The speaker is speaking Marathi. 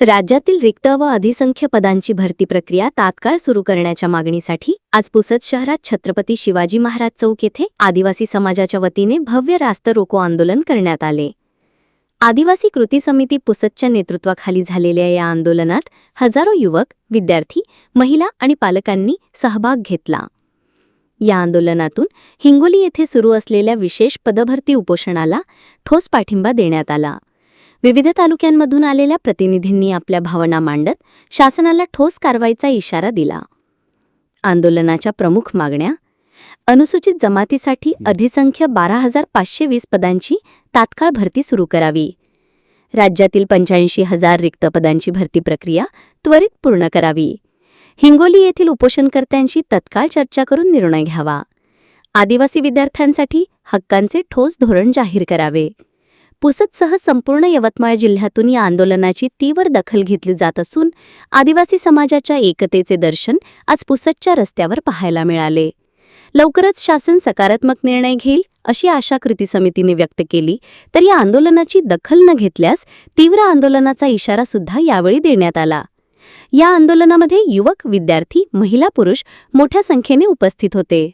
राज्यातील रिक्त व अधिसंख्य पदांची भरती प्रक्रिया तात्काळ सुरू करण्याच्या मागणीसाठी आज पुसद शहरात छत्रपती शिवाजी महाराज चौक येथे आदिवासी समाजाच्या वतीने भव्य रास्त रोको आंदोलन करण्यात आले. आदिवासी कृती समिती पुसदच्या नेतृत्वाखाली झालेल्या या आंदोलनात हजारो युवक विद्यार्थी महिला आणि पालकांनी सहभाग घेतला. या आंदोलनातून हिंगोली येथे सुरू असलेल्या विशेष पदभरती उपोषणाला ठोस पाठिंबा देण्यात आला. विविध तालुक्यांमधून आलेल्या प्रतिनिधींनी आपल्या भावना मांडत शासनाला ठोस कारवाईचा इशारा दिला. आंदोलनाच्या प्रमुख मागण्या अनुसूचित जमातीसाठी अधिसंख्य बारा हजार पाचशे वीस पदांची तात्काळ भरती सुरू करावी. राज्यातील पंच्याऐंशी हजार रिक्त पदांची भरती प्रक्रिया त्वरित पूर्ण करावी. हिंगोली येथील उपोषणकर्त्यांशी तत्काळ चर्चा करून निर्णय घ्यावा. आदिवासी विद्यार्थ्यांसाठी हक्कांचे ठोस धोरण जाहीर करावे. पुसदसह संपूर्ण यवतमाळ जिल्ह्यातून या आंदोलनाची तीव्र दखल घेतली जात असून आदिवासी समाजाच्या एकतेचे दर्शन आज पुसदच्या रस्त्यावर पाहायला मिळाले. लवकरच शासन सकारात्मक निर्णय घेईल अशी आशा कृती समितीने व्यक्त केली. तर या आंदोलनाची दखल न घेतल्यास तीव्र आंदोलनाचा इशारा सुद्धा यावेळी देण्यात आला. या आंदोलनामध्ये युवक विद्यार्थी महिला पुरुष मोठ्या संख्येने उपस्थित होते.